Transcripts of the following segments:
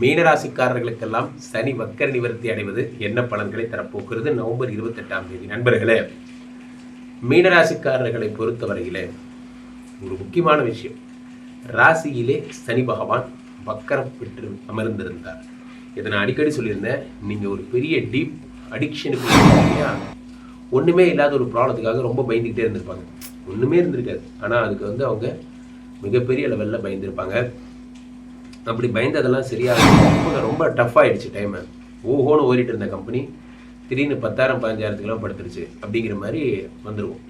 மீனராசிக்காரர்களுக்கெல்லாம் சனி வக்கர நிவர்த்தி அடைவது என்ன பலன்களை தரப்போகிறது? நவம்பர் இருபத்தெட்டாம் தேதி. நண்பர்களே மீனராசிக்காரர்களை பொறுத்தவரையிலே ஒரு முக்கியமான விஷயம். ராசியிலே சனி பகவான் வக்கரம் பெற்று அமர்ந்திருந்தார். இதை நான் அடிக்கடி சொல்லியிருந்தேன். நீங்கள் ஒரு பெரிய டீப் அடிக்ஷனுக்கு ஒன்றுமே இல்லாத ஒரு ப்ராப்ளத்துக்காக ரொம்ப பயந்துக்கிட்டே இருந்திருப்பாங்க. ஒன்றுமே இருந்திருக்காது. ஆனால் அதுக்கு வந்து அவங்க மிகப்பெரிய லெவலில் பயந்துருப்பாங்க. அப்படி பயந்ததெல்லாம் சரியாக ரொம்ப ரொம்ப டஃப் ஆயிடுச்சு டைமு ஓஹோன்னு ஓடிட்டு இருந்த கம்பெனி திடீர்னு பத்தாயிரம் பதினஞ்சாயிரத்துக்குலாம் படுத்துருச்சு அப்படிங்கிற மாதிரி வந்துடுவோம்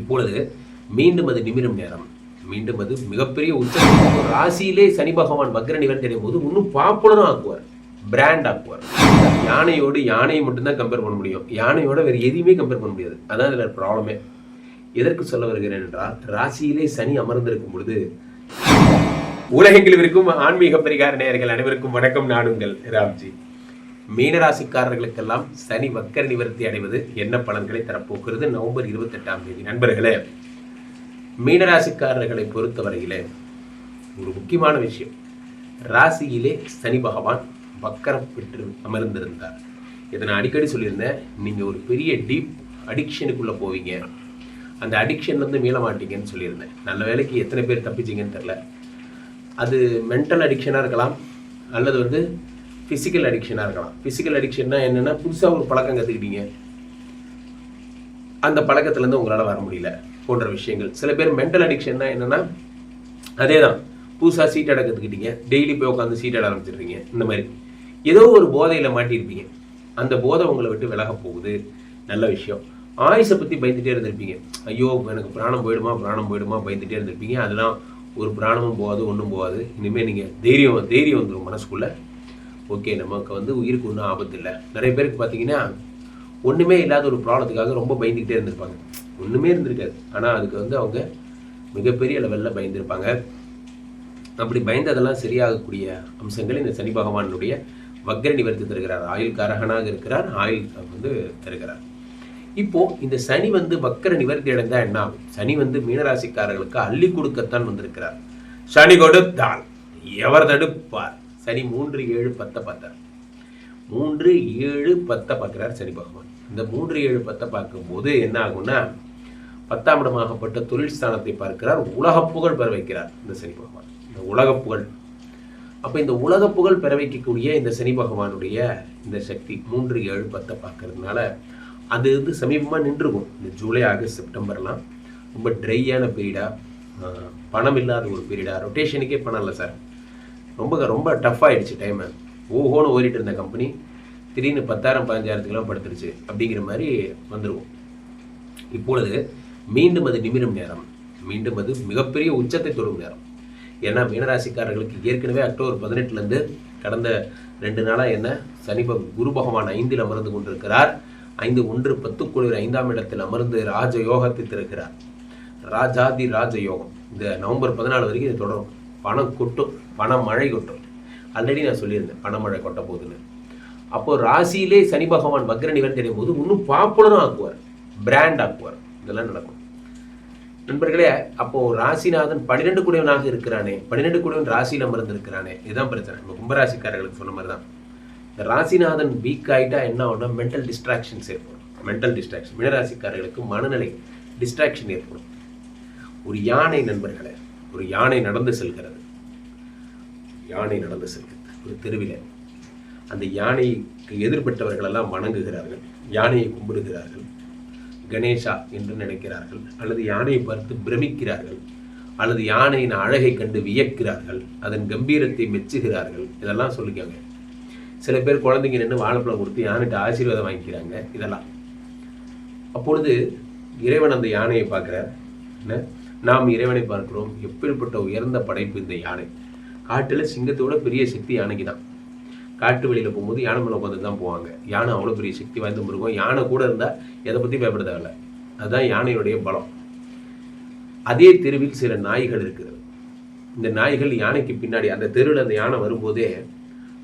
இப்பொழுது மீண்டும் அது நிமிரும் நேரம். மீண்டும் அது மிகப்பெரிய உச்ச ராசியிலே சனி பகவான் வக்ர நிவர்த்தி தெரியும் போது இன்னும் பாப்புலரும் ஆக்குவார். பிராண்ட் ஆக்குவார். யானையோடு யானையை மட்டும்தான் கம்பேர் பண்ண முடியும். யானையோட வேறு எதையுமே கம்பேர் பண்ண முடியாது. அதான் இதில் ப்ராப்ளமே எதற்கு சொல்ல வருகிறேன் என்றால் ராசியிலே சனி அமர்ந்திருக்கும் பொழுது உலகெங்கிலும் இருக்கும் ஆன்மீக பரிகார நேயர்கள் அனைவருக்கும் வணக்கம். நாடுங்கள் ராம்ஜி. மீனராசிக்காரர்களுக்கெல்லாம் சனி வக்கர நிவர்த்தி அடைவது என்ன பலன்களை தரப்போகிறது? நவம்பர் இருபத்தெட்டாம் தேதி. நண்பர்களே மீனராசிக்காரர்களை பொறுத்தவரையிலே ஒரு முக்கியமான விஷயம். ராசியிலே சனி பகவான் வக்கரம் பெற்று அமர்ந்திருந்தார். இதை நான் அடிக்கடி சொல்லியிருந்தேன். நீங்கள் ஒரு பெரிய டீப் அடிக்ஷனுக்குள்ளே போவீங்க. அந்த அடிக்ஷன்லேருந்து மீள மாட்டீங்கன்னு சொல்லியிருந்தேன். நல்ல வேலைக்கு எத்தனை பேர் தப்பிச்சிங்கன்னு தெரில அது மென்டல் அடிக்ஷனாக இருக்கலாம் அல்லது வந்து ஃபிசிக்கல் அடிக்ஷனாக இருக்கலாம். ஃபிசிக்கல் அடிக்ஷன்னா என்னென்னா புதுசாக ஒரு பழக்கம் கற்றுக்கிட்டீங்க அந்த பழக்கத்துலேருந்து உங்களால் வர முடியல போன்ற விஷயங்கள். சில பேர் மென்டல் அடிக்ஷன்னா என்னென்னா அதே தான் புதுசாக சீட் அட கற்றுக்கிட்டீங்க டெய்லி போய் உட்காந்து சீட் அட ஆரம்பிச்சிடுறீங்க. இந்த மாதிரி. ஏதோ ஒரு போதையில் மாட்டியிருப்பீங்க. அந்த போதை உங்களை விட்டு விலக போகுது. நல்ல விஷயம். ஆயுசை பற்றி பயந்துகிட்டே இருந்திருப்பீங்க. ஐயோ எனக்கு பிராணம் போயிடுமா பிராணம் போயிடுமா பயந்துகிட்டே இருந்திருப்பீங்க. அதெல்லாம் ஒரு பிராணமும் போகாது ஒன்றும் போகாது. இனிமேல் நீங்கள் தைரியம் தைரியம் வந்துடும் மனசுக்குள்ளே. ஓகே நமக்கு வந்து உயிருக்கு ஒன்றும் ஆபத்து இல்லை நிறைய பேருக்கு பார்த்தீங்கன்னா ஒன்றுமே இல்லாத ஒரு ப்ராப்ளத்துக்காக ரொம்ப பயந்துக்கிட்டே இருந்திருப்பாங்க. ஒன்றுமே இருந்திருக்காது. ஆனால் அதுக்கு வந்து அவங்க மிகப்பெரிய லெவலில் பயந்துருப்பாங்க. அப்படி பயந்ததெல்லாம் சரியாகக்கூடிய அம்சங்கள் இந்த சனி பகவானுடைய வக்ர நிவர்த்தி தருகிறார். ஆயுள் கரகனாக இருக்கிறார். ஆயுள் வந்து தருகிறார். இப்போ இந்த சனி வந்து வக்கர நிவர்த்தி அடைந்தா என்ன ஆகும்? சனி வந்து மீனராசிக்காரர்களுக்கு அள்ளி கொடுக்கத்தான் வந்திருக்கிறார். சனி கொடுத்தால் எவர் தடுப்பார்? சனி மூன்று ஏழு பத்தை பார்த்தார். மூன்று ஏழு பத்தை பார்க்கிறார் சனி பகவான். இந்த மூன்று ஏழு பத்தை பார்க்கும்போது என்ன ஆகும்னா பத்தாம் இடமாகப்பட்ட தொழில் ஸ்தானத்தை பார்க்கிறார். உலக புகழ் பெற வைக்கிறார் இந்த சனி பகவான். இந்த உலக புகழ். அப்போ இந்த உலக புகழ் பெற வைக்கக்கூடிய இந்த சனி பகவானுடைய இந்த சக்தி மூன்று ஏழு பத்தை பார்க்கறதுனால அது வந்து சமீபமாக நின்றுருக்கும். இந்த ஜூலை ஆகஸ்ட் செப்டம்பர்லாம் ரொம்ப ட்ரையான பீரியடாக பணம் இல்லாத ஒரு பீரியடாக ரொட்டேஷனுக்கே பணம் இல்லை சார். ரொம்ப ரொம்ப டஃப் ஆகிடுச்சு டைமு ஓஹோன்னு ஓடிட்டு இருந்த கம்பெனி திடீர்னு பத்தாயிரம் பதினஞ்சாயிரத்துக்குலாம் படுத்துருச்சு அப்படிங்கிற மாதிரி வந்துடுவோம் இப்பொழுது மீண்டும் அது நிமிரும் நேரம். மீண்டும் அது மிகப்பெரிய உச்சத்தை தொடும் நேரம். ஏன்னா மீனராசிக்காரர்களுக்கு ஏற்கனவே அக்டோபர் பதினெட்டுலேருந்து கடந்த ரெண்டு நாளாக என்ன சனி குரு பகவான் ஐந்தில் அமர்ந்து கொண்டிருக்கிறார். ஐந்து ஒன்று பத்து குளிர் ஐந்தாம் இடத்தில் அமர்ந்து ராஜ யோகத்தை திறக்கிறார். ராஜாதி ராஜ யோகம் இந்த நவம்பர் பதினாலு வரைக்கும் இது தொடரும். பணம் கொட்டும் பணம் மழை கொட்டும் ஆல்ரெடி நான் சொல்லியிருந்தேன் பணமழை கொட்ட போகுதுன்னு அப்போ ராசியிலே சனி பகவான் வக்ர தெரியும் போது இன்னும் பாப்புலரும் ஆக்குவார். பிராண்ட் ஆக்குவார். இதெல்லாம் நடக்கும். நண்பர்களே அப்போ ராசிநாதன் பன்னிரெண்டு குடியவனாக இருக்கிறானே பன்னிரெண்டு குடியவன் ராசியில் அமர்ந்திருக்கிறானே இதுதான் பிரச்சனை. நம்ம கும்பராசிக்காரர்களுக்கு சொன்ன மாதிரி தான் இந்த ராசிநாதன் வீக் ஆகிட்டா என்ன ஆகும்னா மென்டல் டிஸ்ட்ராக்ஷன்ஸ் ஏற்படும். மென்டல் டிஸ்ட்ராக்ஷன் மினராசிக்காரர்களுக்கு மனநிலை டிஸ்ட்ராக்ஷன் ஏற்படும். ஒரு யானை நண்பர்களே ஒரு யானை நடந்து செல்கிறது. யானை நடந்து செல்கிறது. ஒரு தெருவில். அந்த யானைக்கு எதிர்பட்டவர்களெல்லாம் வணங்குகிறார்கள். யானையை கும்பிடுகிறார்கள். கணேஷா என்று நினைக்கிறார்கள். அல்லது யானையை பார்த்து பிரமிக்கிறார்கள். அல்லது யானையின் அழகை கண்டு வியக்கிறார்கள். அதன் கம்பீரத்தை மெச்சுகிறார்கள். இதெல்லாம் சொல்லிக்கோங்க. சில பேர் குழந்தைங்க நின்று வாழைப்பழம் கொடுத்து யானைகிட்ட ஆசீர்வாதம் வாங்கிக்கிறாங்க இதெல்லாம். அப்பொழுது இறைவன் அந்த யானையை பார்க்கிறார். என்ன? நாம் இறைவனை பார்க்கிறோம். எப்பேற்பட்ட உயர்ந்த படைப்பு இந்த யானை. காட்டில் சிங்கத்தோட பெரிய சக்தி யானைக்கு தான். காட்டு வெளியில் போகும்போது யானை மேலே உட்காந்து தான் போவாங்க. யானை அவ்வளோ பெரிய சக்தி வாய்ந்த மிருகம். யானை கூட இருந்தால் எதை பற்றி பயப்பட தேவையில்ல. அதுதான் யானையுடைய பலம். அதே தெருவில் சில நாய்கள் இருக்கிறது. இந்த நாய்கள் யானைக்கு பின்னாடி அந்த தெருவில் அந்த யானை வரும்போதே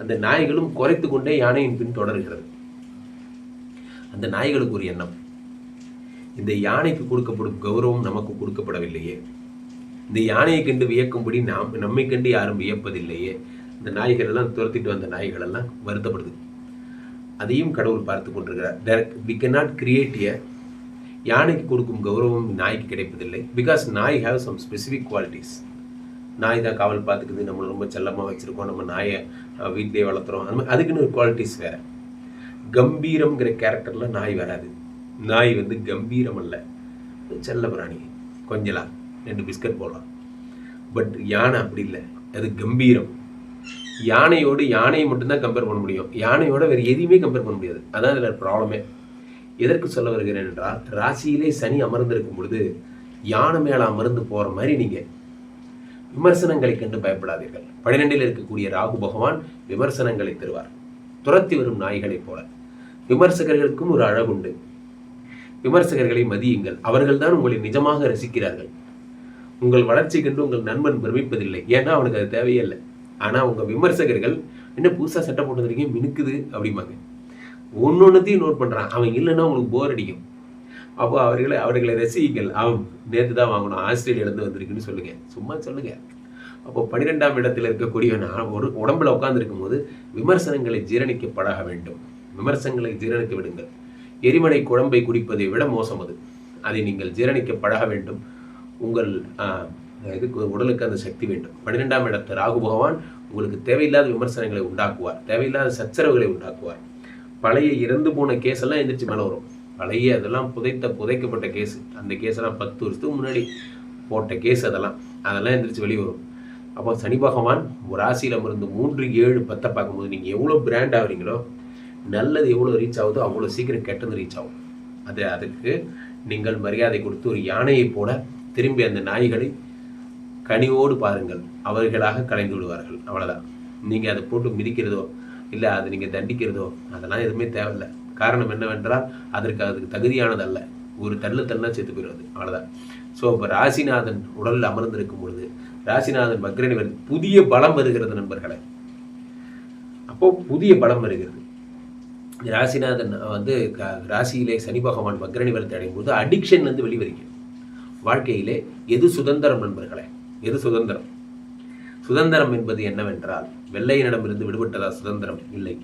அந்த நாய்களும் குறைத்து கொண்டே யானையின் பின் தொடர்கிறது. அந்த நாய்களுக்கு ஒரு எண்ணம் இந்த யானைக்கு கொடுக்கப்படும் கௌரவம் நமக்கு கொடுக்கப்படவில்லையே. இந்த யானையை கண்டு வியக்கும்படி நாம் நம்மை கண்டு யாரும் வியப்பதில்லையே. இந்த நாய்கள் எல்லாம் துரத்திட்டு வந்த நாய்கள் எல்லாம் வருத்தப்படுது. அதையும் கடவுள் பார்த்து கொண்டிருக்கிறார். We can not create a யானைக்கு கொடுக்கும் கௌரவம் நாய்க்கு கிடைப்பதில்லை. பிகாஸ் நாய் ஹேவ் சம் ஸ்பெசிஃபிக் குவாலிட்டிஸ் நாய் தான் காவல் பார்த்துக்குது. நம்மளை ரொம்ப செல்லமாக வச்சுருக்கோம். நம்ம நாயை வீட்லேயே வளர்த்துறோம். அந்த மாதிரி அதுக்குன்னு ஒரு குவாலிட்டிஸ் வேறு. கம்பீரம்ங்கிற கேரக்டரில் நாய் வராது. நாய் வந்து கம்பீரம் அல்ல. செல்ல பிராணி. கொஞ்சலாம் ரெண்டு பிஸ்கட் போடலாம். பட் யானை அப்படி இல்லை. அது கம்பீரம். யானையோடு யானையை மட்டும்தான் கம்பேர் பண்ண முடியும். யானையோட வேறு எதையுமே கம்பேர் பண்ண முடியாது. அதான் இதில் ப்ராப்ளமே எதற்கு சொல்ல வருகிறேன் என்றால் ராசியிலே சனி அமர்ந்திருக்கும் பொழுது யானை மேலே அமர்ந்து போகிற மாதிரி நீங்கள் விமர்சனங்களை கண்டு பயப்படாதீர்கள். பனிரெண்டில் இருக்கக்கூடிய ராகு பகவான் விமர்சனங்களை தருவார். துரத்தி வரும் நாய்களைப் போல. விமர்சகர்களுக்கும் ஒரு அழகுண்டு விமர்சகர்களை மதியுங்கள். அவர்கள்தான் உங்களை நிஜமாக ரசிக்கிறார்கள். உங்கள் வளர்ச்சி கண்டு உங்கள் நண்பன் பிரமிப்பதில்லை. ஏன்னா அவனுக்கு அது தேவையே இல்லை ஆனால் உங்கள் விமர்சகர்கள் என்ன புதுசாக சட்டை போட்டு வந்திருக்கீங்க மினுக்குது அப்படிம்பாங்க. ஒன்று ஒன்றுத்தையும் நோட் பண்ணுறான் அவன் இல்லைன்னா உங்களுக்கு போர் அடிக்கும். அப்போ அவர்களை அவர்களை ரசியுங்கள். அவன் நேற்று தான் வாங்கணும். ஆஸ்திரேலியாலேருந்து வந்திருக்குன்னு சொல்லுங்கள் சும்மா சொல்லுங்கள் அப்போ பன்னிரெண்டாம் இடத்தில் இருக்கக்கூடிய ஒரு உடம்புல உட்கார்ந்திருக்கும் போது விமர்சனங்களை ஜீரணிக்க பழக வேண்டும். விமர்சனங்களை ஜீரணிக்க விடுங்கள். எரிமலை குழம்பை குடிப்பதை விட மோசம் அது. அதை நீங்கள் ஜீரணிக்க பழக வேண்டும். உங்கள் இதுக்கு உடலுக்கு அந்த சக்தி வேண்டும். பன்னிரெண்டாம் இடத்து ராகு பகவான் உங்களுக்கு தேவையில்லாத விமர்சனங்களை உண்டாக்குவார். தேவையில்லாத சச்சரவுகளை உண்டாக்குவார். பழைய இறந்து போன கேஸ் எல்லாம் எந்திரிச்சு மேலே வரும். பழைய அதெல்லாம் புதைத்த புதைக்கப்பட்ட கேஸ். அந்த கேஸெல்லாம் பத்து வருஷத்துக்கு முன்னாடி போட்ட கேஸ் அதெல்லாம். அதெல்லாம் எந்திரிச்சு வெளியே வரும். அப்போ சனி பகவான் ஒரு ராசியில் அமர்ந்து மூன்று ஏழு பத்தை பார்க்கும்போது நீங்கள் எவ்வளோ பிராண்ட் ஆகுறீங்களோ நல்லது எவ்வளோ ரீச் ஆகுதோ அவ்வளோ சீக்கிரம் கெட்டது ரீச் ஆகும். அது அதுக்கு நீங்கள் மரியாதை கொடுத்து ஒரு யானையைப் போல திரும்பி அந்த நாய்களை கனிவோடு பாருங்கள். அவர்களாக கலைந்து விடுவார்கள். அவ்வளோதான் நீங்கள் அதை போட்டு மிதிக்கிறதோ இல்லை அதை நீங்கள் தண்டிக்கிறதோ அதெல்லாம் எதுவுமே தேவையில்லை. காரணம் என்னவென்றால் அதற்கு அதுக்கு தகுதியானதல்ல. ஒரு தள்ளு தள்ளா செத்து போயிடுவது அவ்வளவுதான். ஸோ இப்போ ராசிநாதன் உடலில் அமர்ந்திருக்கும் பொழுது ராசிநாதன் வக்ரணி வருது புதிய பலம் வருகிறது நண்பர்களே. அப்போ புதிய பலம் வருகிறது. ராசிநாதன் வந்து க- ராசியிலே சனி பகவான் வக்ரணி வரத்தை அடையும் போது அடிக்ஷன் வந்து வெளிவருங்க வாழ்க்கையிலே எது சுதந்திரம் நண்பர்களே? எது சுதந்திரம்? சுதந்திரம் என்பது என்னவென்றால் வெள்ளையனிடமிருந்து விடுபட்டதா சுதந்திரம்? இல்லை.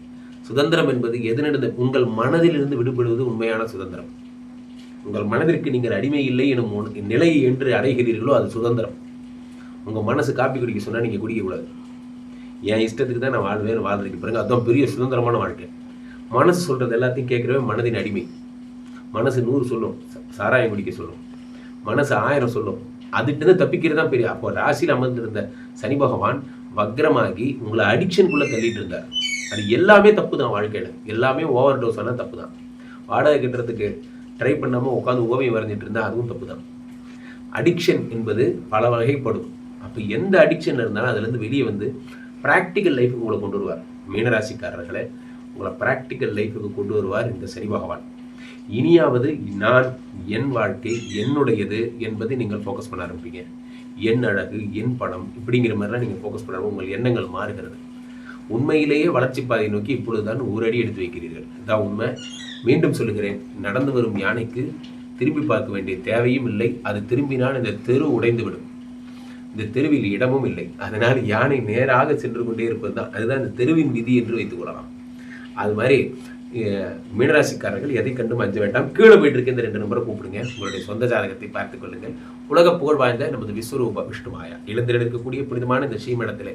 சுதந்திரம் என்பது எதனிடந்து உங்கள் மனதிலிருந்து விடுபடுவது உண்மையான சுதந்திரம். உங்கள் மனதிற்கு நீங்கள் அடிமை இல்லை எனும் நிலை என்று அடைகிறீர்களோ அது சுதந்திரம். உங்கள் மனசு காப்பி குடிக்க சொன்னால் நீங்கள் குடிக்கக்கூடாது என் இஷ்டத்துக்கு தான் நான் வாழ்வேன் வாழ்றதுக்கு பாருங்க அதுதான் பெரிய சுதந்திரமான வாழ்க்கை. மனசு சொல்கிறது எல்லாத்தையும் கேட்குறவே மனதின் அடிமை. மனசு நூறு சொல்லும் ச- சாராயம் குடிக்க சொல்லும். மனசு ஆயிரம் சொல்லும். அதுக்கிட்ட தப்பிக்கிறது தான் பெரிய. அப்போ ராசியில் அமர்ந்திருந்த சனி பகவான் வக்ரமாகி உங்களை அடிக்ஷனுக்குள்ளே தள்ளிட்டு இருந்தார். அது எல்லாமே தப்பு தான் வாழ்க்கையில். எல்லாமே ஓவர் டோஸ் ஆனால் தப்பு தான் வாடகை கட்டுறதுக்கு ட்ரை பண்ணாமல் உட்காந்து ஓவியம் வரைஞ்சிட்டு இருந்தால் அதுவும் தப்பு தான் அடிக்ஷன் என்பது பல வகைப்படும். அப்போ எந்த அடிக்ஷன் இருந்தாலும் அதுலேருந்து வெளியே வந்து ப்ராக்டிக்கல் லைஃபுக்கு உங்களை கொண்டு வருவார். மீனராசிக்காரர்களை உங்களை ப்ராக்டிக்கல் லைஃபுக்கு கொண்டு வருவார் இந்த சனி பகவான். இனியாவது நான் என் வாழ்க்கை என்னுடையது என்பதை நீங்கள் ஃபோக்கஸ் பண்ண ஆரம்பிப்பீங்க. என் அழகு என் பணம் இப்படிங்கிற மாதிரிலாம் நீங்கள் ஃபோக்கஸ் பண்ண உங்கள் எண்ணங்கள் மாறுகிறது. உண்மையிலேயே வளர்ச்சி பாதை நோக்கி இப்பொழுதுதான் ஊரடி அடி எடுத்து வைக்கிறீர்கள். இதான் உண்மை. மீண்டும் சொல்லுகிறேன். நடந்து வரும் யானைக்கு திரும்பி பார்க்க வேண்டிய தேவையும் இல்லை. அது திரும்பினால் இந்த தெரு உடைந்து விடும் இந்த தெருவில் இடமும் இல்லை. அதனால் யானை நேராக சென்று கொண்டே இருப்பது தான் அதுதான் இந்த தெருவின் விதி என்று வைத்துக் கொள்ளலாம். அது மாதிரி அஹ், மீனராசிக்காரர்கள் எதை கண்டும் அஞ்ச வேண்டாம். கீழே போயிட்டு இருக்க இந்த ரெண்டு நம்பரை கூப்பிடுங்க. உங்களுடைய சொந்த ஜாதகத்தை பார்த்துக் கொள்ளுங்கள். உலக புகழ் வாய்ந்த நமது விஸ்வரூப விஷ்ணுமாயா இளந்திரன் இருக்கக்கூடிய புனிதமான இந்த ஸ்ரீமடத்திலே